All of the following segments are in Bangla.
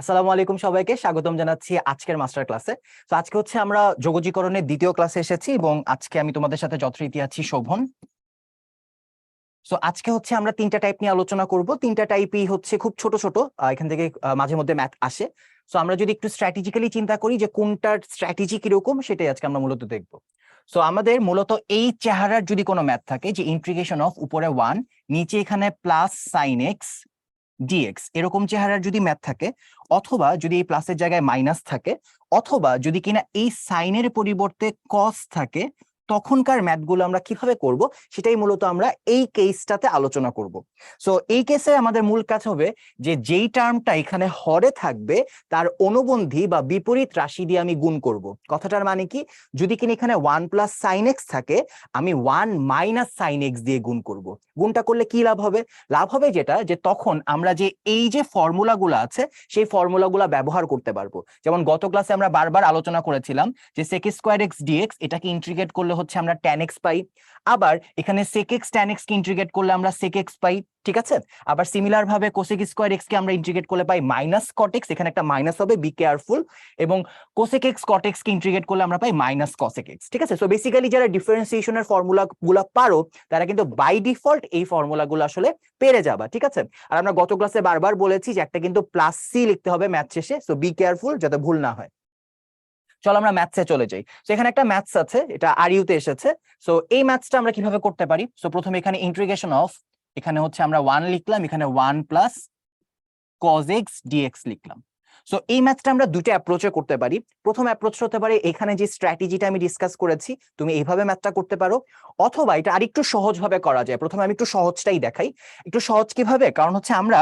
আসসালামু আলাইকুম সবাইকে, স্বাগতম জানাচ্ছি আজকের মাস্টার ক্লাসে। তো আজকে হচ্ছে আমরা যোগজীকরণের দ্বিতীয় ক্লাসে এসেছি এবং আজকে আমি তোমাদের সাথে যথারীতি আছি শোভন। সো আজকে হচ্ছে আমরা তিনটা টাইপ নিয়ে আলোচনা করব। তিনটা টাইপই হচ্ছে খুব ছোট ছোট এখান থেকে মাঝে মধ্যে ম্যাথ আসে। সো আমরা যদি একটু স্ট্র্যাটেজিক্যালি চিন্তা করি যে কোনটার স্ট্র্যাটেজি কীরকম, সেটাই আজকে আমরা মূলত দেখব। সো আমাদের মূলত এই চেহারার যদি কোনো ম্যাথ থাকে যে ইন্ট্রিগেশন অফ উপরে ওয়ান নিচে এখানে প্লাস সাইন এক্স ডিএক্স এরকম চেহারার যদি ম্যাথ থাকে, অথবা যদি এই প্লাসের জায়গায় মাইনাস থাকে, অথবা যদি কিনা এই সাইনের পরিবর্তে কস থাকে তখনকার ম্যাথগুলো আমরা কীভাবে করব, সেটাই মূলত আমরা এই কেসটাতে আলোচনা করব। সো এই কেসে আমাদের মূল কাজ হবে যে যেই টার্মটা এখানে হরে থাকবে, তার অনুবন্ধী বা বিপরীত রাশি দিয়ে আমি গুণ করব। কথাটার মানে কি? যদি কিনা এখানে ওয়ান প্লাস সাইন এক্স থাকে, আমি ওয়ান মাইনাস সাইন এক্স দিয়ে গুণ করব। গুণটা করলে কি লাভ হবে? লাভ হবে যেটা, যে তখন আমরা যে এই যে ফর্মুলাগুলো আছে, সেই ফর্মুলাগুলো ব্যবহার করতে পারব। যেমন গত ক্লাসে আমরা বারবার আলোচনা করেছিলাম যে সেক স্কোয়ার এক্স ডিএক্স এটাকে ইন্ট্রিগেট করলে হচ্ছে আমরা ট্যান এক্স পাই। আবার এখানে সেক এক্স ট্যান এক্স কে ইন্ট্রিগেট করলে আমরা সেক এক্স পাই, ঠিক আছে? আবার সিমিলার ভাবে কোসেক স্কোয়ার এক্স কে আমরা ইন্ট্রিগেট করলে পাই মাইনাস কটেক্স এখানে একটা মাইনাস হবে বি কেয়ারফুল এবং কোসেক এক্স কটেক্স কে ইন্ট্রিগেট করলে আমরা পাই মাইনাস কসেক এক্স ঠিক আছে? সো বেসিক্যালি যারা ডিফারেন্সিয়েশনের ফর্মুলা গুলো পারো, তারা কিন্তু বাই ডিফল্ট এই ফর্মুলা গুলো আসলে পেরে যাবা, ঠিক আছে? আর আমরা গত ক্লাসে বারবার বলেছি যে একটা কিন্তু প্লাস সি লিখতে হবে ম্যাথ শেষে সো বি কেয়ারফুল যাতে ভুল না হয়। চলো আমরা ম্যাথসে চলে যাই। তো এখানে একটা ম্যাথস আছে, এটা আর ইউতে এসেছে। সো এই ম্যাথসটা আমরা কীভাবে করতে পারি? সো প্রথমে এখানে ইন্টিগ্রেশন অফ এখানে হচ্ছে আমরা ওয়ান লিখলাম, এখানে one plus cos x dx লিখলাম। সো এই ম্যাথটা আমরা দুটো অ্যাপ্রোচে করতে পারি। প্রথম অ্যাপ্রোচ হতে পারে, এখানে যে স্ট্র্যাটেজিটা আমি ডিসকাস করেছি, তুমি এইভাবে ম্যাথটা করতে পারো। অথবা এটা আরেকটু সহজভাবে করা যায়। প্রথমে আমি একটু সহজটাই দেখাই। একটু সহজ কীভাবে? কারণ হচ্ছে আমরা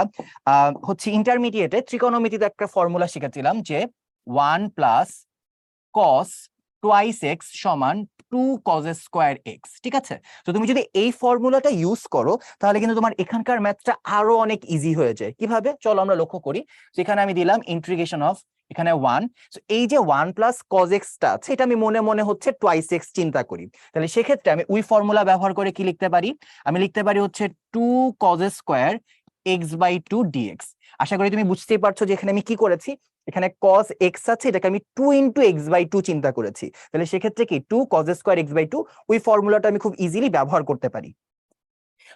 হচ্ছে ইন্টারমিডিয়েটে ত্রিকোণমিতিতে একটা ফর্মুলা শিখেছিলাম যে one plus cos twice x সমান টু কজ স্কোয়ার এক্স ঠিক আছে? তো তুমি যদি এই ফর্মুলাটা ইউজ করো, তাহলে কিন্তু তোমার এখানকার ম্যাথটা আরও অনেক ইজি হয়ে যায়। কীভাবে? চলো আমরা লক্ষ্য করি। তো এখানে আমি দিলাম ইন্টিগ্রেশন অফ এখানে ওয়ান এই যে ওয়ান প্লাস কজ এক্সটা আছে, এটা আমি মনে মনে হচ্ছে টোয়াইস এক্স চিন্তা করি। তাহলে সেক্ষেত্রে আমি উই ফর্মুলা ব্যবহার করে কি লিখতে পারি? আমি লিখতে পারি হচ্ছে two cos square x by two আশা করি তুমি বুঝতেই পারছ যে এখানে আমি কি করেছি? এখানে cos x আছে, এটাকে আমি two into x by two চিন্তা করেছি। তাহলে সেক্ষেত্রে কি? Two cos square x by two ওই ফর্মুলাটা আমি খুব ইজিলি ব্যবহার করতে পারি।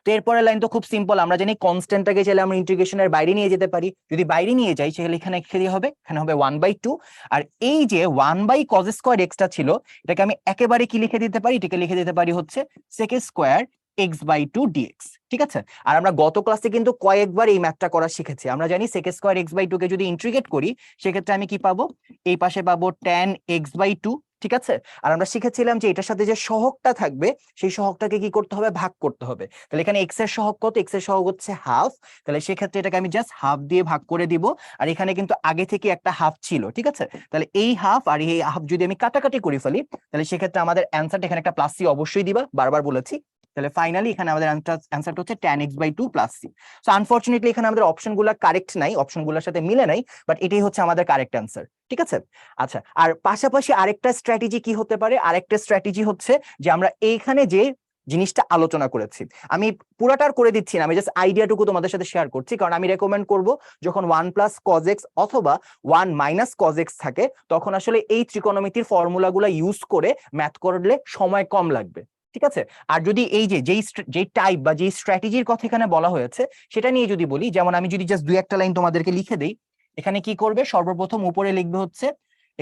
তো এরপরের লাইন তো খুব সিম্পল আমরা জানি কনস্ট্যান্টটাকে চাইলে আমরা ইন্টিগ্রেশনের বাইরে নিয়ে যেতে পারি। যদি বাইরে নিয়ে যাই, সেখানে এখানে কি হবে? এখানে হবে ওয়ান বাই টু আর এই যে ওয়ান বাই কজ স্কোয়ার এক্সটা ছিল, এটাকে আমি একেবারে কি লিখে দিতে পারি? এটাকে লিখে দিতে পারি হচ্ছে sec square x by two dx ঠিক আছে? আর আমরা গত ক্লাসে কিন্তু কয়েকবার এই ম্যাথটা করা শিখেছি। আমরা জানি sec square x by two কে যদি ইন্ট্রিগেট করি, সেক্ষেত্রে আমি কি পাবো? এই পাশে পাবো ট্যান এক্স বাই টু ঠিক আছে? আর আমরা শিখেছিলাম যে এটার সাথে যে সহগটা থাকবে, সেই সহগটাকে কি করতে হবে? ভাগ করতে হবে। তাহলে এখানে এক্সের সহগ কত? এক্সের সহগ হচ্ছে হাফ তাহলে সেক্ষেত্রে এটাকে আমি জাস্ট হাফ দিয়ে ভাগ করে দিব। আর এখানে কিন্তু আগে থেকে একটা হাফ ছিল, ঠিক আছে? তাহলে এই হাফ আর এই হাফ যদি আমি কাটাকাটি করে ফেলি, তাহলে সেক্ষেত্রে আমাদের অ্যান্সারটা এখানে একটা প্লাস সি অবশ্যই দিবা। বারবার বলেছি। তাহলে ফাইনালি এখানে আমাদের অ্যান্সারটা হচ্ছে tan x by two plus c so unfortunately এখানে আমাদের অপশনগুলো কারেক্ট নাই অপশনগুলোর সাথে মিলে নাই বাট এটাই হচ্ছে আমাদের কারেক্ট অ্যান্সার ঠিক আছে? আচ্ছা আর পাশাপাশি আরেকটা স্ট্র্যাটেজি কি হতে পারে? আরেকটা স্ট্র্যাটেজি হচ্ছে যে আমরা এইখানে যে জিনিসটা আলোচনা করেছি, আমি পুরাটার করে দিচ্ছি না, আমি জাস্ট আইডিয়াটুকু তোমাদের সাথে শেয়ার করছি, কারণ আমি রেকমেন্ড করব যখন ওয়ান প্লাস কজেক্স অথবা ওয়ান মাইনাস কজেক্স থাকে, তখন আসলে এই ত্রিকোণমিতির ফর্মুলাগুলো ইউজ করে ম্যাথ করলে সময় কম লাগবে। ঠিক আছে? আর যদি এই যে, যেই যেই টাইপ বা যেই স্ট্র্যাটেজির কথা এখানে বলা হয়েছে, সেটা নিয়ে যদি বলি, যেমন আমি যদি জাস্ট দুই একটা লাইন তোমাদেরকে লিখে দেই, এখানে কি করবে? সর্বপ্রথম উপরে লিখবে হচ্ছে,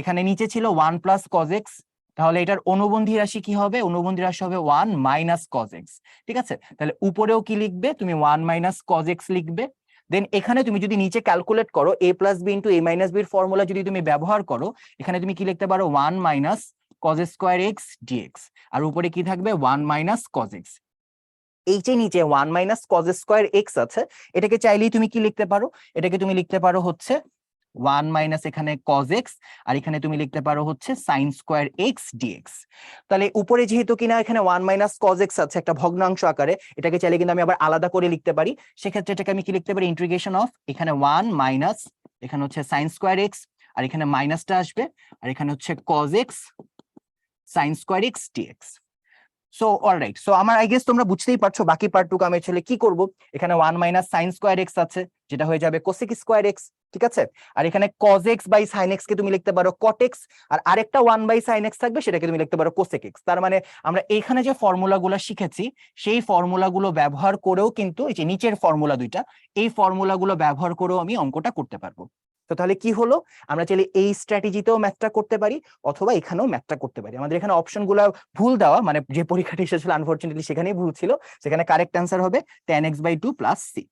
এখানে নিচে ছিল ওয়ান প্লাস কজেক্স তাহলে এটার অনুবন্ধী রাশি কি হবে? অনুবন্ধী রাশি হবে ওয়ান মাইনাস কজেক্স ঠিক আছে? তাহলে উপরেও কি লিখবে? তুমি ওয়ান মাইনাস কজেক্স লিখবে। দেন এখানে তুমি যদি নিচে ক্যালকুলেট করো a plus b into a minus বির ফর্মুলা যদি তুমি ব্যবহার করো, এখানে তুমি কি লিখতে পারো? One minus cos square x dx আর উপরে কি থাকবে? ওয়ান মাইনাস এক্স এই যে নিচে one minus cos square x আছে, এটাকে চাইলেই তুমি কি লিখতে পারো? এটাকে তুমি লিখতে পারো হচ্ছে ওয়ান মাইনাস এখানে কজ এক্স আর এখানে তুমি লিখতে পারো হচ্ছে সাইন স্কোয়ার এক্স ডিএক্স তাহলে উপরে যেহেতু কিনা এখানে ওয়ান মাইনাস এক্স আছে, একটা ভগ্নাংশ আকারে, এটাকে চাইলে কিন্তু আমি আবার আলাদা করে লিখতে পারি। সেক্ষেত্রে এটাকে আমি কি লিখতে পারি? ইন্টিগ্রেশন অফ এখানে ওয়ান মাইনাস এখানে হচ্ছে সাইন স্কোয়ার এক্স আর এখানে মাইনাসটা আসবে, আর এখানে হচ্ছে cos x sine square x dx so alright so আমার আই গেস তোমরা বুঝতেই পারছ বাকি পার্টটুকু আমি আসলে কি করব? এখানে one minus sine square x আছে, যেটা হয়ে যাবে কোসেক স্কোয়ার এক্স ঠিক আছে? আর এখানে cos x by sine x কে তুমি লিখতে পারো কট এক্স আর আরেকটা ওয়ান বাই সাইন এক্স থাকবে সেটাকে তুমি লিখতে পারো কোসেক এক্স তার মানে আমরা এখানে যে ফর্মুলাগুলো শিখেছি, সেই ফর্মুলাগুলো ব্যবহার করেও কিন্তু, এই যে নিচের ফর্মুলা দুইটা, এই ফর্মুলাগুলো ব্যবহার করেও আমি অঙ্কটা করতে পারব। তো তাহলে কি হলো? আমরা চাইলে এই স্ট্র্যাটেজিতেও ম্যাথটা করতে পারি, অথবা এখানেও ম্যাথটা করতে পারি। আমাদের এখানে অপশনগুলো ভুল দেওয়া মানে যে পরীক্ষাটি এসেছিল আনফর্চুনেটলি সেখানেই ভুল ছিল। সেখানে কারেক্ট অ্যান্সার হবে tan x by two plus c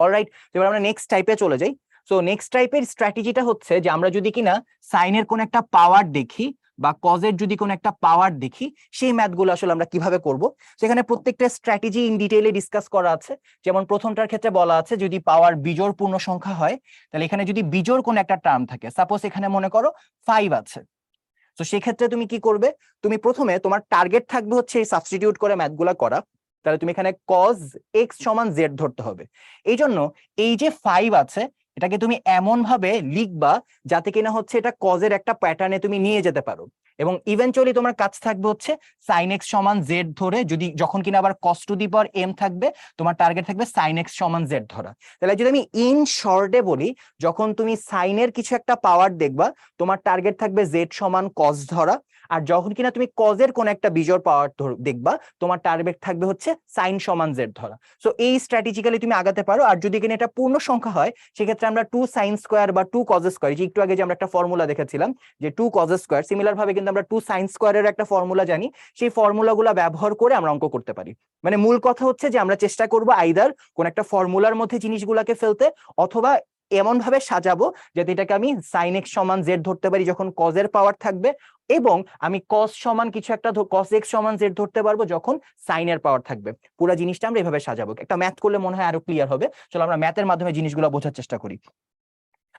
alright এবার আমরা নেক্সট টাইপে চলে যাই। সো নেক্সট টাইপের স্ট্র্যাটেজিটা হচ্ছে যে আমরা যদি কিনা সাইনের কোন একটা পাওয়ার দেখি বা কজের যদি কোনো একটা পাওয়ার দেখি, সেই ম্যাথগুলো আসলে আমরা কীভাবে করব? সেখানে প্রত্যেকটা স্ট্র্যাটেজি ইন ডিটেইলে ডিসকাস করা আছে। যেমন প্রথমটার ক্ষেত্রে বলা আছে, যদি পাওয়ার বিজোড় পূর্ণ সংখ্যা হয়, তাহলে এখানে যদি বিজোড় কোনো একটা টার্ম থাকে সাপোজ এখানে মনে করো ফাইভ আছে। তো সেক্ষেত্রে তুমি কি করবে? তুমি প্রথমে তোমার টার্গেট থাকবে হচ্ছে এই সাবস্টিটিউট করে ম্যাথগুলা করা। তাহলে তুমি এখানে কজ এক্স সমান জেড ধরতে হবে। এই জন্য এই যে ফাইভ আছে এটাকে তুমি এমন ভাবে লিখবা যাতে কিনা হচ্ছে এটা কজের একটা প্যাটার্নে তুমি নিয়ে যেতে পারো। এবং ইভেনচুয়ালি তোমার কাজ থাকবে হচ্ছে সাইন এক্স সমান জেড ধরে যদি যখন কিনা আবার কস টু দি পাওয়ার এম থাকবে, তোমার টার্গেট থাকবে সাইন এক্স সমান জেড ধরা। তাহলে যদি আমি ইন শর্টে বলি, যখন তুমি সাইনের কিছু একটা পাওয়ার দেখবা, তোমার টার্গেট থাকবে জেড সমান কস ধরা। আর যখন কিনা তুমি কজের কোন একটা বিজোর পাওয়ার দেখবা, তোমার টার্গেট থাকবে হচ্ছে সাইন সমান জেড ধরা। সো এই স্ট্র্যাটেজিক্যালি তুমি আগাতে পারো, আর যদি কিনা এটা পূর্ণ সংখ্যা হয়, সেক্ষেত্রে আমরা টু সাইন স্কোয়ার বা টু কজ স্কোয়ার যে একটু আগে যে আমরা একটা ফর্মুলা দেখেছিলাম, যে টু কজ স্কোয়ার সিমিলার ভাবে কিন্তু আমরা টু সাইন স্কোয়ারের একটা ফর্মুলা জানি, সেই ফর্মুলাগুলো ব্যবহার করে আমরা অঙ্ক করতে পারি। মানে মূল কথা হচ্ছে যে আমরা চেষ্টা করব আইদার কোন একটা ফর্মুলার মধ্যে জিনিসগুলোকে ফেলতে, অথবা এমন ভাবে সাজাবো যাতে এটাকে আমি সাইন এক্স সমান জেড ধরতে পারি যখন কজের পাওয়ার থাকবে এবং আমি কস সমান কিছু একটা কস এক্স সমান জেড ধরতে পারব যখন সাইনের পাওয়ার থাকবে। পুরো জিনিসটা আমরা এভাবে সাজাবো। একটা ম্যাথ করলে মনে হয় আরও ক্লিয়ার হবে। চলো আমরা ম্যাথের মাধ্যমে জিনিসগুলো বোঝার চেষ্টা করি।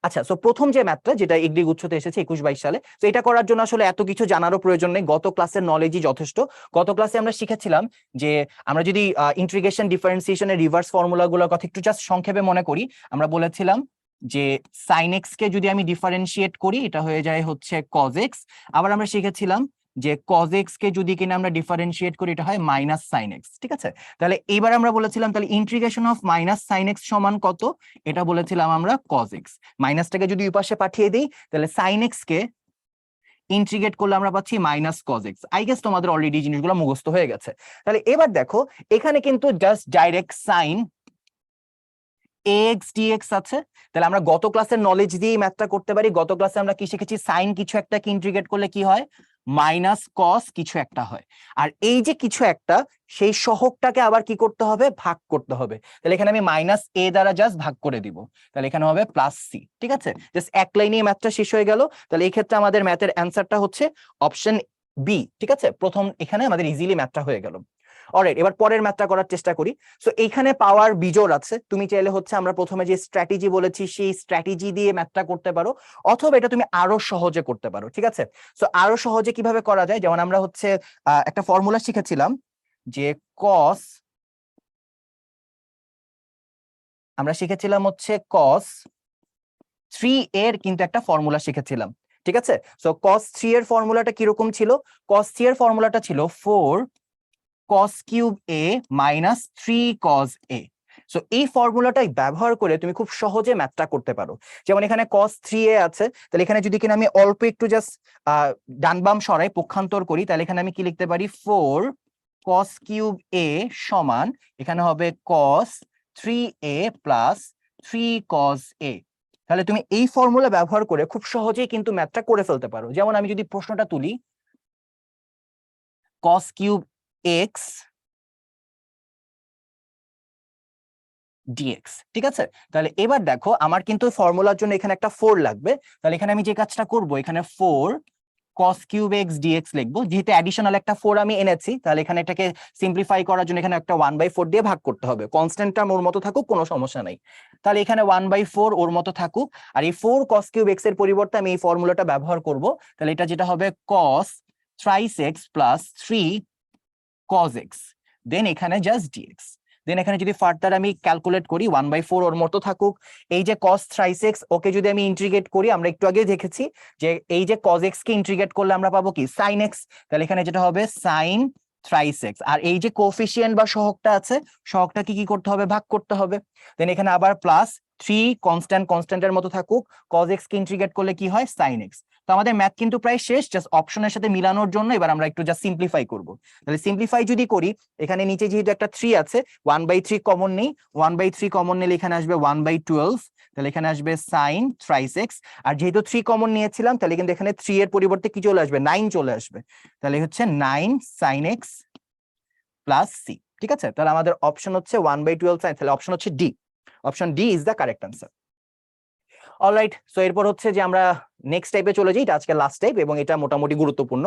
আচ্ছা সো প্রথম যে ম্যাথটা যেটা এগ্রি গুচ্ছতে এসেছে একুশ বাইশ সালে তো এটা করার জন্য আসলে এত কিছু জানারও প্রয়োজন নেই। গত ক্লাসের নলেজই যথেষ্ট। গত ক্লাসে আমরা শিখেছিলাম যে আমরা যদি ইন্ট্রিগেশন ডিফারেন্সিয়েশনের রিভার্স ফর্মুলাগুলোর কথা একটু জাস্ট সংক্ষেপে মনে করি, আমরা বলেছিলাম যে সাইন এক্স কে যদি আমি ডিফারেন্সিয়েট করি, এটা হয়ে যায় হচ্ছে কজ এক্স আবার আমরা শিখেছিলাম যে কজ এক্স কে যদি কিনা আমরা ডিফারেন্সিয়েট করি, এটা হয় মাইনাস সাইন এক্স ঠিক আছে? তাহলে এবার আমরা বলেছিলাম, তাহলে integration of minus sine x সমান কত? এটা বলেছিলাম আমরা কজ এক্স মাইনাসটাকে যদি ওই পাশে পাঠিয়ে দিই, তাহলে সাইন এক্স কে ইন্টিগ্রেট করলে আমরা পাচ্ছি minus cos x I guess তোমাদের অলরেডি জিনিসগুলো মুখস্থ হয়ে গেছে। তাহলে এবার দেখো, এখানে কিন্তু just direct sine x dx আছে। তাহলে আমরা গত ক্লাসের নলেজ দিয়ে ম্যাথটা করতে পারি। গত ক্লাসে আমরা কি শিখেছি? সাইন কিছু একটা কি ইন্টিগ্রেট করলে কি হয়? মাইনাস কস কিছু একটা হয়। আর এই যে কিছু একটা, সেই সহগটাকে আবার কি করতে হবে? ভাগ করতে হবে। তাহলে এখানে আমি মাইনাস এ দ্বারা জাস্ট ভাগ করে দিব। তাহলে এখানে হবে প্লাস সি ঠিক আছে? জাস্ট এক লাইনে ম্যাথটা শেষ হয়ে গেল। তাহলে এই ক্ষেত্রে আমাদের ম্যাথের অ্যান্সারটা হচ্ছে অপশন বি ঠিক আছে? প্রথম এখানে আমাদের ইজিলি ম্যাথটা হয়ে গেল। অলরাইট এবার পরের ম্যাথটা করার চেষ্টা করি। সো এইখানে পাওয়ার বিজোড় আছে। তুমি চাইলে হচ্ছে আমরা প্রথমে যে স্ট্র্যাটেজি বলেছি, সেই স্ট্র্যাটেজি দিয়ে ম্যাথটা করতে পারো, অথবা এটা তুমি আরও সহজে করতে পারো, ঠিক আছে? সো আরও সহজে কীভাবে করা যায়? যেমন আমরা হচ্ছে একটা ফর্মুলা শিখেছিলাম যে কস আমরা শিখেছিলাম হচ্ছে কস থ্রি এর কিন্তু একটা ফর্মুলা শিখেছিলাম, ঠিক আছে? সো কস থ্রি এর ফর্মুলাটা কীরকম ছিল? কস থ্রি এর ফর্মুলাটা ছিল four cos cube a minus three cos a so এই ফর্মুলাটাই ব্যবহার করে তুমি খুব সহজে ম্যাথটা করতে পারো। যেমন এখানে cos থ্রি এ আছে, তাহলে এখানে যদি কিনা আমি অল্প একটু জাস্ট ডান বাম সরাই, পক্ষান্তর করি, তাহলে এখানে আমি কি লিখতে পারি? ফোর cos কিউব এ সমান, এখানে হবে cos three a plus three cos a তাহলে তুমি এই ফর্মুলা ব্যবহার করে খুব সহজেই কিন্তু ম্যাথটা করে ফেলতে পারো। যেমন আমি যদি প্রশ্নটা তুলি, cos কিউব এক্স ডিএক্স, ঠিক আছে? তাহলে এবার দেখো, আমার কিন্তু ফর্মুলার জন্য এখানে একটা ফোর লাগবে। তাহলে এখানে আমি যে কাজটা করব, এখানে four cos cube x dx লিখব। যেহেতু অ্যাডিশনাল একটা ফোর আমি এনেছি, তাহলে এখানে এটাকে সিম্পলিফাই করার জন্য এখানে একটা ওয়ান বাই ফোর দিয়ে ভাগ করতে হবে। কনস্ট্যান্ট টার্ম ওর মতো থাকুক, কোনো সমস্যা নাই। তাহলে এখানে ওয়ান বাই ফোর ওর মতো থাকুক। আর এই ফোর cos কিউব এক্সের পরিবর্তে আমি এই ফর্মুলাটা ব্যবহার করব। তাহলে এটা যেটা হবে cos thrice x plus three cos x then এখানে জাস্ট dx দেন এখানে যদি ফার্দার আমি ক্যালকুলেট করি ওয়ান বাই ফোর ওর মতো থাকুক, এই যে cos থ্রাইস এক্স ওকে যদি আমি ইন্ট্রিগেট করি, আমরা একটু আগে দেখেছি যে এই যে cos x কে ইন্ট্রিগেট করলে আমরা পাবো কি? sin x, তাহলে এখানে যেটা হবে? sin থ্রাইস এক্স আর এই যে কোফিসিয়েন্ট বা সহগটা আছে সহগটা কি কি করতে হবে? ভাগ করতে হবে। দেন এখানে আবার প্লাস থ্রি কনস্ট্যান্ট কনস্ট্যান্টের মতো থাকুক কজ এক্স কে ইন্টিগ্রেট করলে কি হয়? সাইন এক্স তো আমাদের ম্যাথ কিন্তু প্রায় শেষ জাস্ট অপশনের সাথে মিলানোর জন্য এবার আমরা একটু জাস্ট সিম্পলিফাই করব। তাহলে সিম্পলিফাই যদি করি, এখানে নিচে যেহেতু একটা থ্রি আছে ওয়ান বাই থ্রি কমন নেই ওয়ান বাই থ্রি কমন নিলে এখানে আসবে ওয়ান বাই টুয়েলভ তাহলে এখানে আসবে সাইন থ্রাইস আর যেহেতু থ্রি কমন নিয়েছিলাম, তাহলে কিন্তু এখানে থ্রি এর পরিবর্তে কি চলে আসবে? নাইন চলে আসবে। তাহলে হচ্ছে nine sine x plus c ঠিক আছে? তাহলে আমাদের অপশন হচ্ছে ওয়ান বাই টুয়েলভ সাইন তাহলে অপশন হচ্ছে D option D is the correct answer alright so এরপর হচ্ছে যে আমরা নেক্সট টাইপে চলে যাই, এটা আজকে লাস্ট টাইপ এবং এটা মোটামুটি গুরুত্বপূর্ণ।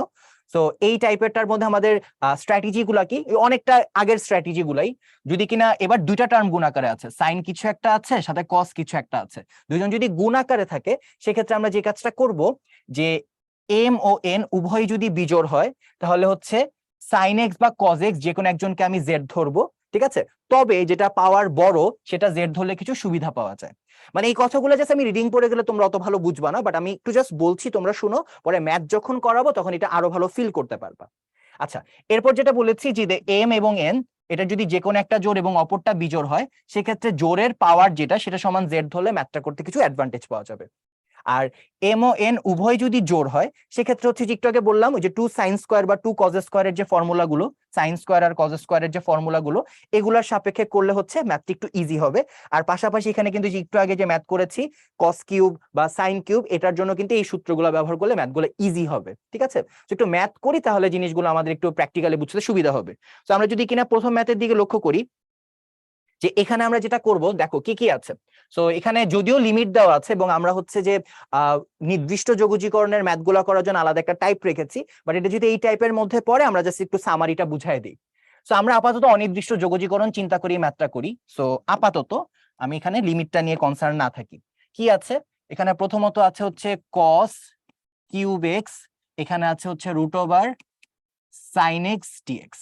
সো এই টাইপেরটার মধ্যে আমাদের স্ট্র্যাটেজি গুলা কি? অনেকটা আগের স্ট্র্যাটেজিগুলাই যদি কিনা এবার দুইটা টার্ম গুণ আকারে আছে সাইন কিছু একটা আছে, সাথে কস কিছু একটা আছে। দুইজন যদি গুণ আকারে থাকে, সেক্ষেত্রে আমরা যে কাজটা করব, যে এম ও এন উভয় যদি বিজোড় হয়, তাহলে হচ্ছে সাইন এক্স বা কজ এক্স যে কোনো একজনকে আমি জেড ধরবো, ঠিক আছে? তবে যেটা পাওয়ার বড়, সেটা জেড ধরলে কিছু সুবিধা পাওয়া যায়। মানে এই কথাগুলো জাস্ট আমি রিডিং পড়ে গেলে তোমরা অত ভালো বুঝবা না বাট আমি একটু জাস্ট বলছি, তোমরা শুনো, পরে ম্যাথ যখন করাবো তখন এটা আরও ভালো ফিল করতে পারবা। আচ্ছা এরপর যেটা বলেছি যে এম এবং এন এটা যদি যে কোনো একটা জোর এবং অপরটা বিজোর হয়, সেক্ষেত্রে জোরের পাওয়ার যেটা, সেটা সমান জেড ধরলে ম্যাথটা করতে কিছু অ্যাডভান্টেজ পাওয়া যাবে। আর এম ও এন উভয় যদি জোর হয়, সেক্ষেত্রে হচ্ছে যে একটু আগে বললাম, ওই যে টু সাইন স্কোয়ার বা টু কজ স্কোয়ারের যে ফর্মুলা গুলো সাইন স্কোয়ার আর কজ স্কোয়ারের যে ফর্মুলা গুলো, এগুলোর সাপেক্ষে করলে হচ্ছে ম্যাথটি একটু ইজি হবে। আর পাশাপাশি এখানে কিন্তু একটু আগে যে ম্যাথ করেছি কস কিউব বা সাইন কিউব এটার জন্য কিন্তু এই সূত্রগুলো ব্যবহার করলে ম্যাথগুলো ইজি হবে, ঠিক আছে? একটু ম্যাথ করি তাহলে জিনিসগুলো আমাদের একটু প্র্যাকটিক্যালি বুঝতে সুবিধা হবে। তো আমরা যদি কিনা প্রথম ম্যাথের দিকে লক্ষ্য করি যে এখানে আমরা যেটা করব, দেখো কি কি আছে? সো এখানে যদিও লিমিট দেওয়া আছে এবং আমরা হচ্ছে যে নির্দিষ্ট যোগজীকরণের ম্যাথগুলো করার জন্য আলাদা একটা টাইপ রেখেছি বাট এটা যদি এই টাইপের মধ্যে পড়ে, আমরা জাস্ট একটু সামারিটা বুঝাই দিই। সো আমরা আপাতত অনির্দিষ্ট যোগজীকরণ চিন্তা করি ম্যাথটা করি। সো আপাতত আমি এখানে লিমিটটা নিয়ে কনসার্ন না থাকি। কি আছে? এখানে প্রথমত আছে হচ্ছে কস কিউব এক্স এখানে আছে হচ্ছে root over sine x dx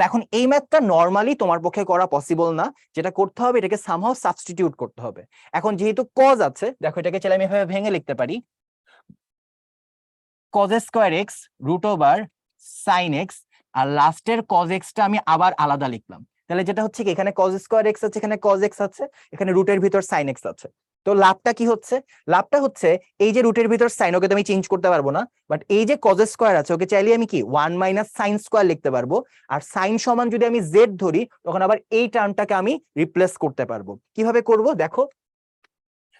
তো এখন এই ম্যাথটা নর্মালি তোমার পক্ষে করা পসিবল না। যেটা করতে হবে, এটাকে সামহাও সাবস্টিটিউট করতে হবে। এখন যেহেতু কজ আছে, দেখো এটাকে চাইলে আমি এভাবে ভেঙে লিখতে পারি। Cos square x root over sine x আর লাস্টের কজ এক্সটা আমি আবার আলাদা লিখলাম। তাহলে যেটা হচ্ছে কি, এখানে কজ স্কোয়ার এক্স আছে, এখানে কজ এক্স আছে, এখানে রুটের ভিতর সাইন এক্স আছে। তো লাভটা কি হচ্ছে? লাভটা হচ্ছে এই যে রুটের ভিতর সাইন ওকে তো আমি চেঞ্জ করতে পারব না বাট এই যে কজ স্কোয়ার আছে, ওকে চাইলে আমি কি ওয়ান মাইনাস সাইন স্কোয়ার লিখতে পারব, আর সাইন সমান যদি আমি জেড ধরি, তখন আবার এই টার্মটাকে আমি রিপ্লেস করতে পারব। কীভাবে করব? দেখো,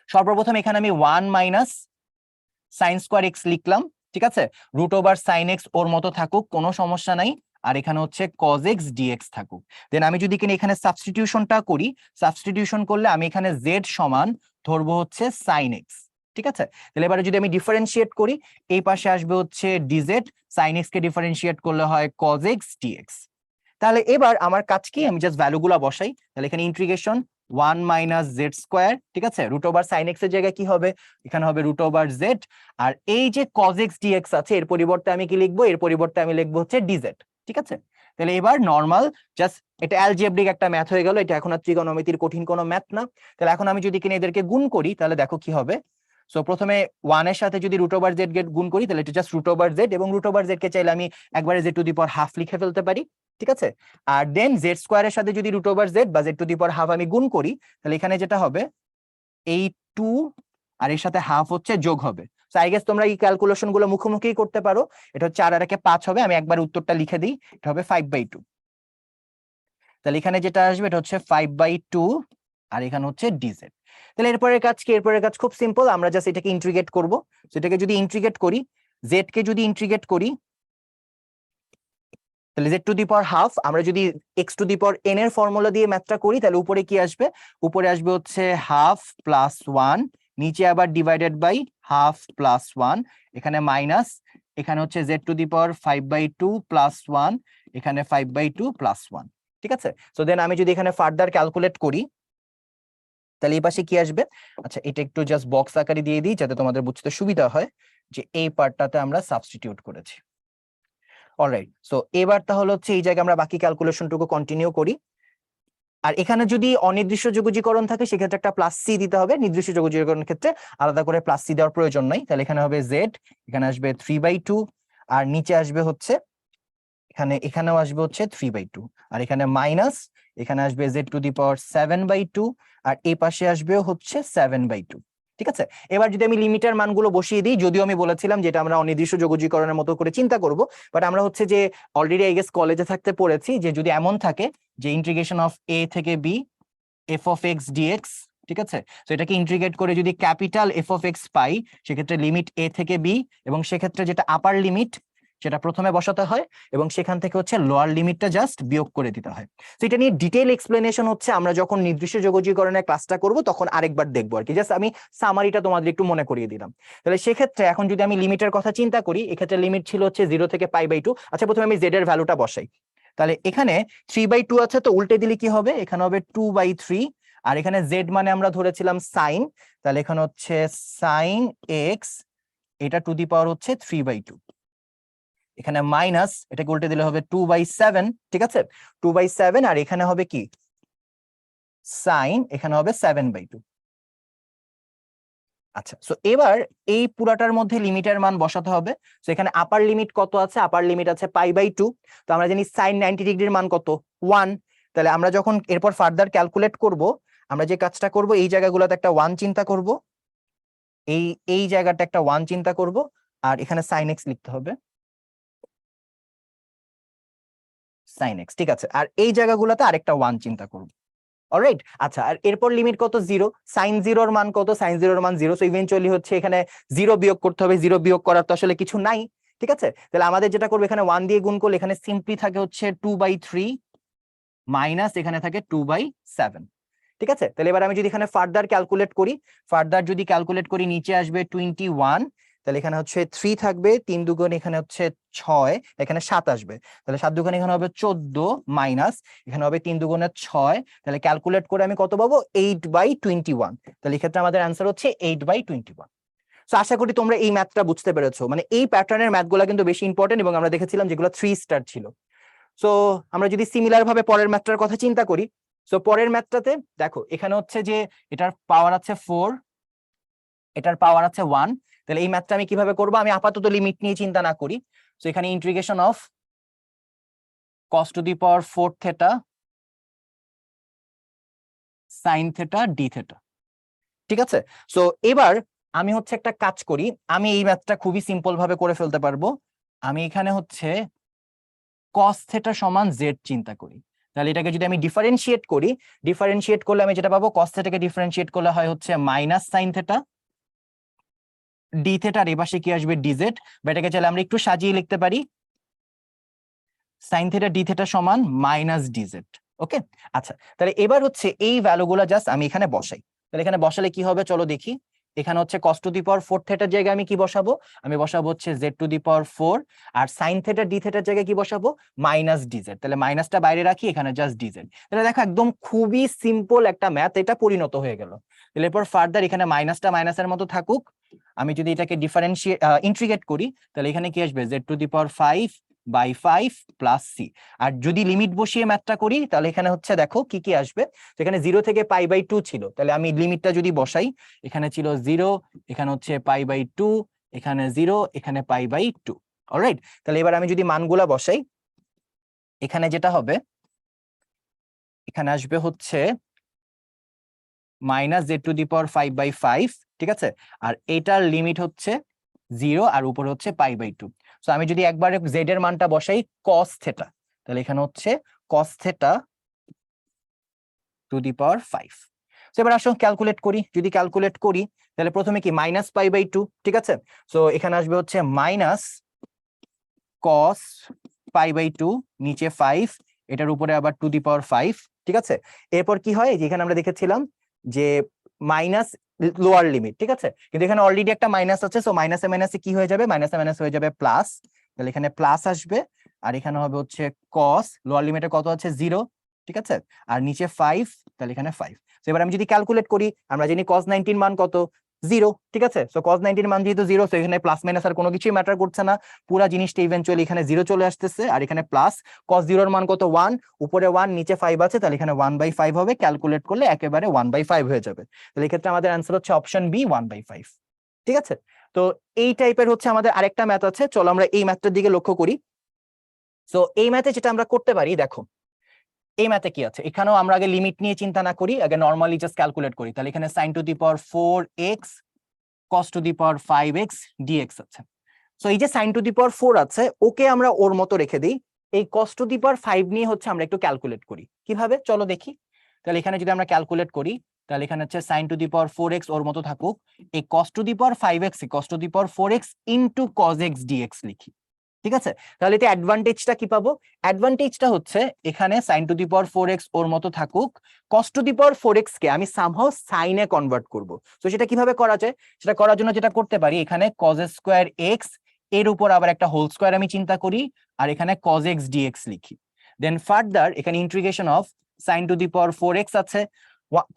সর্বপ্রথম এখানে আমি one minus sine square x লিখলাম, ঠিক আছে? রুট ওভার সাইন এক্স ওর মতো থাকুক, কোনো সমস্যা নাই, আর এখানে হচ্ছে কজ এক্স ডিএক্স থাকুক। দেন আমি যদি এখানে সাবস্টিটিউশনটা করি সাবস্টিটিউশন করলে আমি এখানে জেড সমান ধরবো হচ্ছে সাইন এক্স ঠিক আছে? তাহলে এবারে যদি আমি ডিফারেন্সিয়েট করি, এই পাশে আসবে হচ্ছে ডিজেড সাইন এক্স কে ডিফারেন্সিয়েট করলে হয় কজ এক্স ডিএক্স তাহলে এবার আমার কাজ কি আমি জাস্ট ভ্যালুগুলা বসাই, তাহলে এখানে integration one minus z square ঠিক আছে? রুট ওভার সাইন এক্সের জায়গায় কি হবে? এখানে হবে রুট ওভার জেড আর এই যে কজ এক্স ডিএক্স আছে, এর পরিবর্তে আমি কি লিখব? এর পরিবর্তে আমি লিখব হচ্ছে ডিজেড ঠিক আছে? তাহলে এবার নর্মাল জাস্ট এটা অ্যালজেব্রিক একটা ম্যাথ হয়ে গেল, এটা এখন আর ত্রিকোণমিতির কঠিন কোনো ম্যাথ না। তাহলে এখন আমি যদি কিনা এদেরকে গুণ করি, তাহলে দেখো কি হবে? সো প্রথমে ওয়ানের সাথে যদি রুট ওভার জেড গেট গুণ করি, তাহলে এটা জাস্ট রুট ওভার জেড এবং রুট ওভার জেড কে চাইলে আমি একবারে z to the power half লিখে ফেলতে পারি, ঠিক আছে? আর দেন জেড স্কোয়ারের সাথে যদি রুট ওভার জেড বা z to the power half আমি গুণ করি, তাহলে এখানে যেটা হবে? এই টু আর এর সাথে হাফ হচ্ছে যোগ হবে। সো আই গেস তোমরা এই ক্যালকুলেশনগুলো মুখোমুখি করতে পারো। এটা হচ্ছে আর একে পাঁচ হবে, আমি একবার উত্তরটা লিখে দিই। এটা হবে ফাইভ বাই টু তাহলে এখানে যেটা আসবে, এটা হচ্ছে ফাইভ বাই টু আর এখানে হচ্ছে ডিজেড তাহলে এরপরের কাজ কি? এরপরের কাজ খুব সিম্পল আমরা জাস্ট এটাকে ইন্ট্রিগেট করব। সেটাকে যদি ইন্ট্রিগেট করি জেড কে যদি ইন্ট্রিগেট করি, তাহলে z to the power half আমরা যদি x to the power n এর ফর্মুলা দিয়ে ম্যাথটা করি, তাহলে উপরে কি আসবে? উপরে আসবে হচ্ছে হাফ প্লাস ওয়ান নিচে আবার divided by half plus one এখানে মাইনাস এখানে হচ্ছে z to the power five by two plus one এখানে five by two plus one ঠিক আছে? সো দেন আমি যদি এখানে ফার্দার ক্যালকুলেট করি, তাহলে এই পাশে কি আসবে? আচ্ছা এটা একটু জাস্ট বক্স আকারে দিয়ে দিই যাতে তোমাদের বুঝতে সুবিধা হয় যে এই পার্টটাতে আমরা সাবস্টিটিউট করেছি। অলরাইট সো এবার তাহলে হচ্ছে এই জায়গায় আমরা বাকি ক্যালকুলেশনটুকু কন্টিনিউ করি। আর এখানে যদি অনির্দিষ্ট যোগজীকরণ থাকে, সেক্ষেত্রে একটা প্লাস সি দিতে হবে। নির্দিষ্ট যোগজীকরণের ক্ষেত্রে আলাদা করে প্লাস সি দেওয়ার প্রয়োজন নাই। তাহলে এখানে হবে জেড এখানে আসবে থ্রি বাই টু আর নিচে আসবে হচ্ছে, এখানে, এখানেও আসবে হচ্ছে থ্রি বাই টু আর এখানে মাইনাস এখানে আসবে z to the power seven by two আর এই পাশে আসবে হচ্ছে সেভেন বাই টু ঠিক আছে? এবার যদি আমি লিমিটার মানগুলো বসিয়ে দিই, যদিও আমি বলেছিলাম যেটা আমরা অনির্দিষ্ট যোগজীকরণের মতো করে চিন্তা করব বাট আমরা হচ্ছে যে অলরেডি আই গেস কলেজে থাকতে পড়েছি যে যদি এমন থাকে যে ইন্টিগ্রেশন অফ এ থেকে b f of x dx ঠিক আছে? তো এটাকে ইন্ট্রিগেট করে যদি ক্যাপিটাল এফ অফ এক্স পাই, সেক্ষেত্রে লিমিট এ থেকে বি এবং সেক্ষেত্রে যেটা আপার লিমিট সেটা প্রথমে বসাতে হয় এবং সেখান থেকে হচ্ছে লোয়ার লিমিটটা জাস্ট বিয়োগ করে দিতে হয়। তো এটা নিয়ে ডিটেল এক্সপ্লেনেশন হচ্ছে আমরা যখন নির্দিষ্ট যোগজীকরণের ক্লাসটা করব তখন আরেকবার দেখব আর কি। জাস্ট আমি সামারিটা তোমাদের একটু মনে করিয়ে দিলাম। তাহলে সেক্ষেত্রে এখন যদি আমি লিমিটের কথা চিন্তা করি, এক্ষেত্রে লিমিট ছিল হচ্ছে জিরো থেকে পাই বাই টু আচ্ছা প্রথমে আমি জেড এর ভ্যালুটা বসাই। তাহলে এখানে থ্রি বাই টু আছে তো উল্টে দিলে কি হবে? এখানে হবে টু বাই থ্রি আর এখানে জেড মানে আমরা ধরেছিলাম সাইন তাহলে এখানে হচ্ছে সাইন এক্স এটা টু দি পাওয়ার হচ্ছে থ্রি বাই টু এখানে মাইনাস এটাকে উল্টে দিলে হবে টু বাই সেভেন ঠিক আছে? টু বাই সেভেন আর এখানে হবে কি? সাইন এখানে হবে সেভেন বাই টু আচ্ছা সো এবার এই পুরাটার মধ্যে লিমিটের মান বসাতে হবে। তো এখানে আপার লিমিট কত আছে? আপার লিমিট আছে পাই বাই টু তো আমরা জানি সাইন নাইনটি ডিগ্রির মান কত? ওয়ান তাহলে আমরা যখন এরপর ফার্দার ক্যালকুলেট করব, আমরা যে কাজটা করব, এই জায়গাগুলোতে একটা ওয়ান চিন্তা করব। এই এই জায়গাটা একটা ওয়ান চিন্তা করব। আর এখানে সাইন এক্স লিখতে হবে। সাইন এক্স ঠিক আছে? আর এই জায়গাগুলোতে আরেকটা ওয়ান চিন্তা করব অলরাইট আচ্ছা আর এরপর লিমিট কত? জিরো সাইন জিরোর মান কত? সাইন জিরোর মান জিরো সো ইভেনচুয়ালি হচ্ছে এখানে জিরো বিয়োগ করতে হবে। জিরো বিয়োগ করার তো আসলে কিছু নাই, ঠিক আছে? তাহলে আমাদের যেটা করব, এখানে ওয়ান দিয়ে গুণ করলে এখানে সিম্পলি থাকে হচ্ছে টু বাই থ্রি মাইনাস এখানে থাকে টু বাই সেভেন ঠিক আছে? তাহলে এবার আমি যদি এখানে ফার্দার ক্যালকুলেট করি ফার্দার যদি ক্যালকুলেট করি, নিচে আসবে টোয়েন্টি ওয়ান তাহলে এখানে হচ্ছে থ্রি থাকবে, তিন দুগুণ এখানে হচ্ছে ছয়, এখানে সাত আসবে। তাহলে সাত দুগুণ এখানে হবে চোদ্দ মাইনাস এখানে হবে তিন দুগুণে ছয়, তাহলে ক্যালকুলেট করে আমি কত পাবো? এইট বাই টোয়েন্টি ওয়ান তাহলে এক্ষেত্রে আমাদের অ্যান্সার হচ্ছে এইট বাই টোয়েন্টি ওয়ান তো আশা করি তোমরা এই ম্যাথটা বুঝতে পেরেছ। মানে এই প্যাটার্নের ম্যাথগুলো কিন্তু বেশি ইম্পর্টেন্ট এবং আমরা দেখেছিলাম যেগুলো থ্রি স্টার ছিল। সো আমরা যদি সিমিলার ভাবে পরের ম্যাথটার কথা চিন্তা করি সো পরের ম্যাথটাতে দেখো, এখানে হচ্ছে যে এটার পাওয়ার আছে ফোর এটার পাওয়ার আছে ওয়ান তাহলে এই ম্যাথটা আমি কীভাবে করব? আমি আপাতত লিমিট নিয়ে চিন্তা না করি। সো এখানে integration of cos to the power four theta sine theta d theta ঠিক আছে? সো এবার আমি হচ্ছে একটা কাজ করি। আমি এই ম্যাথটা খুবই সিম্পল ভাবে করে ফেলতে পারব। আমি এখানে হচ্ছে কস থেটা সমান জেড চিন্তা করি। তাহলে এটাকে যদি আমি ডিফারেন্সিয়েট করি ডিফারেন্সিয়েট করলে আমি যেটা পাবো? কস থেটাকে ডিফারেন্সিয়েট করলে হয় হচ্ছে মাইনাস সাইন থেটা ডি থেটার আর পাশে কি আসবে ডিজেড বা এটাকে চাইলে আমরা একটু সাজিয়ে লিখতে পারি। সাইন থেটা ডি থেটা সমান মাইনাস ডিজেড ওকে আচ্ছা তাহলে এবার হচ্ছে এই ভ্যালুগুলো জাস্ট আমি এখানে বসাই। তাহলে এখানে বসালে কি হবে? চলো দেখি। এখানে হচ্ছে কস টু দি পাওয়ার ফোর থেটার জায়গায় আমি কি বসাবো? আমি বসাবো হচ্ছে z to the power four R sine theta d থেটার জায়গায় কি বসাবো? মাইনাস ডিজেড তাহলে মাইনাসটা বাইরে রাখি, এখানে জাস্ট ডিজেড তাহলে দেখো একদম খুবই সিম্পল একটা ম্যাথ এটা পরিণত হয়ে গেল। তাহলে এরপর ফার্দার এখানে মাইনাসটা মাইনাসের মতো থাকুক। আমি যদি এটাকে ডিফারেন্সিয়েট ইন্ট্রিগেট করি, তাহলে এখানে কি আসবে? Z to the power five by five plus c আর যদি লিমিট বসিয়ে ম্যাথটা করি, তাহলে এখানে হচ্ছে দেখো কি কি আসবে? এখানে জিরো থেকে পাই বাই টু ছিল। তাহলে আমি লিমিটটা যদি বসাই, এখানে ছিল জিরো এখানে হচ্ছে পাই বাই টু এখানে জিরো এখানে পাই বাই টু অলরাইট তাহলে এবার আমি যদি মানগুলা বসাই, এখানে যেটা হবে, এখানে আসবে হচ্ছে minus z to the power five by five ঠিক আছে? আর এটার লিমিট হচ্ছে জিরো আর উপরে হচ্ছে পাই বাই টু সো আমি যদি একবারে জেড এর মানটা বসাই কস থেটা তাহলে এখানে হচ্ছে cos theta to the power five এবার আসো ক্যালকুলেট করি। যদি ক্যালকুলেট করি, তাহলে প্রথমে কি মাইনাস পাই বাই টু ঠিক আছে? সো এখানে আসবে হচ্ছে minus cos pi by two নিচে ফাইভ এটার উপরে আবার টু দি পাওয়ার ফাইভ ঠিক আছে? এরপর কি হয়? যেখানে আমরা দেখেছিলাম যে মাইনাস লোয়ার লিমিট ঠিক আছে? কিন্তু এখানে অলরেডি একটা মাইনাস আছে সো মাইনাসে মাইনাসে কি হয়ে যাবে? মাইনাসে মাইনাস হয়ে যাবে প্লাস তাহলে এখানে প্লাস আসবে, আর এখানে হবে হচ্ছে কস লোয়ার লিমিটে কত আছে? জিরো ঠিক আছে? আর নিচে ফাইভ তাহলে এখানে ফাইভ এবার আমি যদি ক্যালকুলেট করি, আমরা জানি কস নাইনটিন মান কত? জিরো ঠিক আছে? সো কস নাইনটিন মান যেহেতু জিরো তো এখানে প্লাস মাইনাস আর কোনো কিছুই ম্যাটার করছে না। পুরো জিনিসটা ইভেন্চুয়ালি এখানে জিরো চলে আসতেছে, আর এখানে প্লাস কস জিরোর মান কত? ওয়ান উপরে ওয়ান নিচে ফাইভ আছে, তাহলে এখানে ওয়ান বাই ফাইভ হবে। ক্যালকুলেট করলে একেবারে ওয়ান বাই ফাইভ হয়ে যাবে। তাহলে এক্ষেত্রে আমাদের অ্যান্সার হচ্ছে option B one by five ঠিক আছে? তো এই টাইপের হচ্ছে আমাদের আরেকটা ম্যাথ আছে। চলো আমরা এই ম্যাথটার দিকে লক্ষ্য করি। সো এই ম্যাথে যেটা আমরা করতে পারি, দেখো এই ম্যাথে কি আছে? এখানেও আমরা আগে লিমিট নিয়ে চিন্তা না করি, আগে নর্মালি জাস্ট ক্যালকুলেট করি। তাহলে এখানে sine to the power four x cos to the power five x dx আছে। সো এই যে sine to the power four আছে, ওকে আমরা ওর মতো রেখে দিই। এই cos to the power five নিয়ে হচ্ছে আমরা একটু ক্যালকুলেট করি। কীভাবে? চলো দেখি। তাহলে এখানে যদি আমরা ক্যালকুলেট করি, তাহলে এখানে হচ্ছে sine to the power four x ওর মতো থাকুক। এই cos to the power five x cos to the power four x into cos x dx লিখি। ঠিক আছে? তাহলে এতে অ্যাডভান্টেজটা কি পাবো? অ্যাডভান্টেজটা হচ্ছে এখানে sine to the power four x ওর মতো থাকুক। Cos to the power four x কে আমি সামহাও সাইনে কনভার্ট করব। তো সেটা কীভাবে করা যায়? সেটা করার জন্য যেটা করতে পারি, এখানে কজ স্কোয়ার এক্সের উপর আবার একটা হোল স্কোয়ার আমি চিন্তা করি, আর এখানে কজ এক্স ডিএক্স লিখি। দেন ফার্দার এখানে integration of sine to the power four x আছে।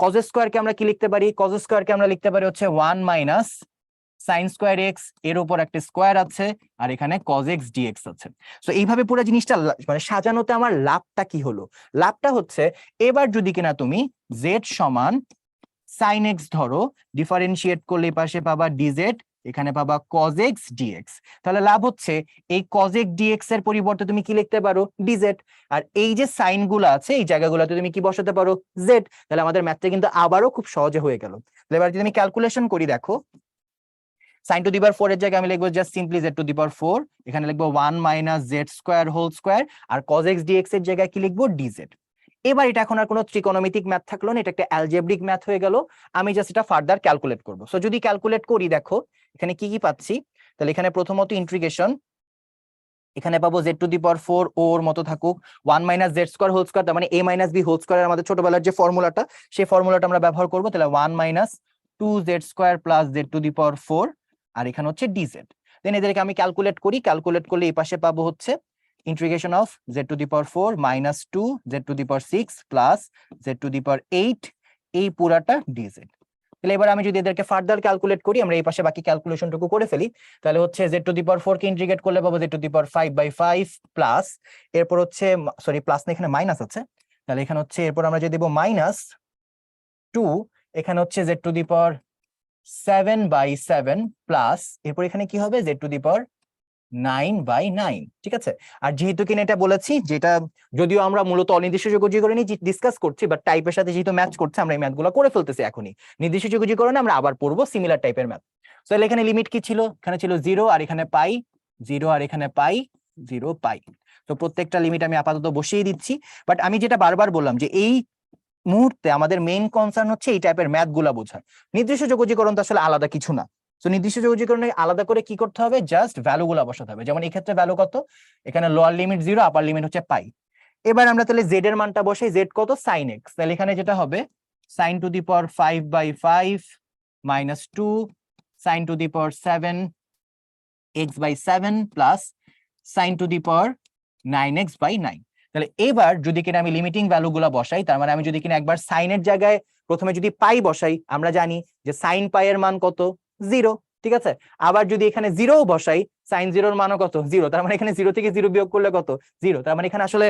কজ স্কোয়ারকে আমরা কি লিখতে পারি? কজ স্কোয়ারকে আমরা লিখতে পারি হচ্ছে ওয়ান মাইনাস সাইন স্কোয়ার এক্সের উপর একটা স্কোয়ার আছে, আর এখানে কজ এক্স ডিএক্স আছে। তো এইভাবে পুরো জিনিসটা মানে সাজানোতে আমার লাভটা কি হলো? লাভটা হচ্ছে, এবার যদি কিনা তুমি জেড সমান সাইন এক্স ধরো ডিফারেন্সিয়েট করলে পাশে পাবা ডিজেড এখানে পাবা কজ এক্স ডিএক্স তাহলে লাভ হচ্ছে, এই কজ এক্স ডিএক্স এর পরিবর্তে তুমি কি লিখতে পারো? ডিজেড আর এই যে সাইনগুলো আছে, এই জায়গাগুলোতে তুমি কি বসাতে পারো? জেড তাহলে আমাদের ম্যাথটা কিন্তু আবারও খুব সহজে হয়ে গেল। তাহলে এবার যদি আমি ক্যালকুলেশন করি, দেখো sine to the power four এর জায়গায় আমি লিখব just simply z to the power four এখানে লিখব one minus z square whole square আর কজ এক্স ডিএক্স এর জায়গায় কি লিখব? ডিজেড এবার এটা এখন আর কোনো ত্রিকোণমিতিক ম্যাথ থাকল না, এটা একটা অ্যালজেব্রিক ম্যাথ হয়ে গেল। আমি জাস্ট এটা ফার্দার ক্যালকুলেট করব। সো যদি ক্যালকুলেট করি, দেখো, এখানে কি কি পাচ্ছি? তাহলে এখানে প্রথমত ইন্টিগ্রেশন এখানে পাবো z to the power four ওর মতো থাকুক। One minus z square whole square তার মানে a minus b whole square আমাদের ছোটবেলার যে ফর্মুলাটা সেই ফর্মুলাটা আমরা ব্যবহার করব। তাহলে one minus two z square plus z to the power four আর এখানে হচ্ছে ডিজেড দেন এদেরকে আমি ক্যালকুলেট করি ক্যালকুলেট করলে এই পাশে পাবো হচ্ছে integration of z to the power four minus two z to the power six plus z to the power eight এই পুরাটা ডিজেড তাহলে এবার আমি যদি এদেরকে ফার্দার ক্যালকুলেট করি, আমরা এই পাশে বাকি ক্যালকুলেশনটুকু করে ফেলি, তাহলে হচ্ছে z to the power four K integrate করলে পাবো z to the power five by five plus এরপর হচ্ছে সরি প্লাস না, এখানে মাইনাস আছে। তাহলে এখানে হচ্ছে, এরপর আমরা যদি দেবো মাইনাস টু এখানে হচ্ছে z to the power seven by seven plus এরপর এখানে কি হবে? Z to the power nine by nine ঠিক আছে? আর যেহেতু কিনা এটা বলেছি, যেটা যদিও আমরা মূলত অনির্দিষ্ট নিয়ে ডিসকাস করছি বাট টাইপের সাথে যেহেতু ম্যাচ করছে, আমরা এই ম্যাথগুলো করে ফেলতেছি এখনই। নির্দিষ্ট যোগজীকরণে আমরা আবার পড়ব সিমিলার টাইপের ম্যাথ তো এখানে লিমিট কি ছিল? এখানে ছিল জিরো আর এখানে পাই জিরো আর এখানে পাই জিরো পাই তো প্রত্যেকটা লিমিট আমি আপাতত বসিয়ে দিচ্ছি বাট আমি যেটা বারবার বললাম যে এই মুহূর্তে আমাদের মেইন কনসার্ন হচ্ছে এই টাইপের ম্যাথগুলা বোঝা নির্দিষ্ট যোগজীকরণ তো আসলে আলাদা কিছু না। তো নির্দিষ্ট যোগজীকরণে আলাদা করে কি করতে হবে? জাস্ট ভ্যালু গুলা বসাতে হবে। যেমন এই ক্ষেত্রে ভ্যালু কত? এখানে lower limit zero upper limit হচ্ছে পাই এবার আমরা তাহলে জেড এর মানটা বসাই। জেড কত? সাইন এক্স তাহলে এখানে যেটা হবে? Sine to the power five by five minus two sine to the power seven x by seven plus sine to the power nine x by nine তাহলে এবার যদি কিনা আমি লিমিটিং ভ্যালু গুলা বসাই, তার মানে আমি যদি কিনা একবার সাইনের জায়গায় প্রথমে যদি পাই বসাই, আমরা জানি যে সাইন পাই এর মান কত? জিরো ঠিক আছে? আবার যদি এখানে জিরো বসাই সাইন জিরোর মানও কত? জিরো তার মানে এখানে জিরো থেকে জিরো বিয়োগ করলে কত? জিরো তার মানে এখানে আসলে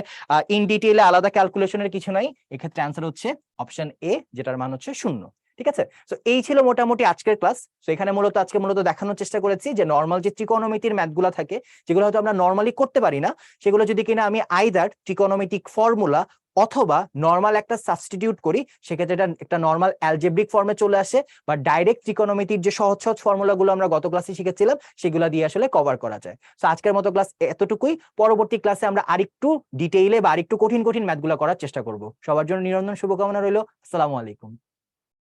ইন ডিটেইলে আলাদা ক্যালকুলেশনের কিছু নাই। এক্ষেত্রে অ্যান্সার হচ্ছে অপশন এ যেটার মান হচ্ছে শূন্য। ঠিক আছে? তো এই ছিল মোটামুটি আজকের ক্লাস তো এখানে মূলত, আজকে মূলত দেখানোর চেষ্টা করেছি যে নর্মাল যে ত্রিকোণমিতির ম্যাথগুলো থাকে, যেগুলো হয়তো আমরা নর্মালি করতে পারি না, সেগুলো যদি কিনা আমি আইদার ত্রিকোণমিতিক ফর্মুলা অথবা নর্মাল একটা সাবস্টিটিউট করি, সেক্ষেত্রে এটা একটা নর্মাল অ্যালজেব্রিক ফর্মে চলে আসে বা ডাইরেক্ট ত্রিকোণমিতির যে সহজ সহজ ফর্মুলাগুলো আমরা গত ক্লাসে শিখেছিলাম, সেগুলো দিয়ে আসলে কভার করা যায়। তো আজকের মতো ক্লাস এতটুকুই। পরবর্তী ক্লাসে আমরা আরেকটু ডিটেইলে বা আরেকটু কঠিন কঠিন ম্যাথগুলো করার চেষ্টা করব। সবার জন্য নিরঞ্জন শুভকামনা রইল। আসসালামু আলাইকুম।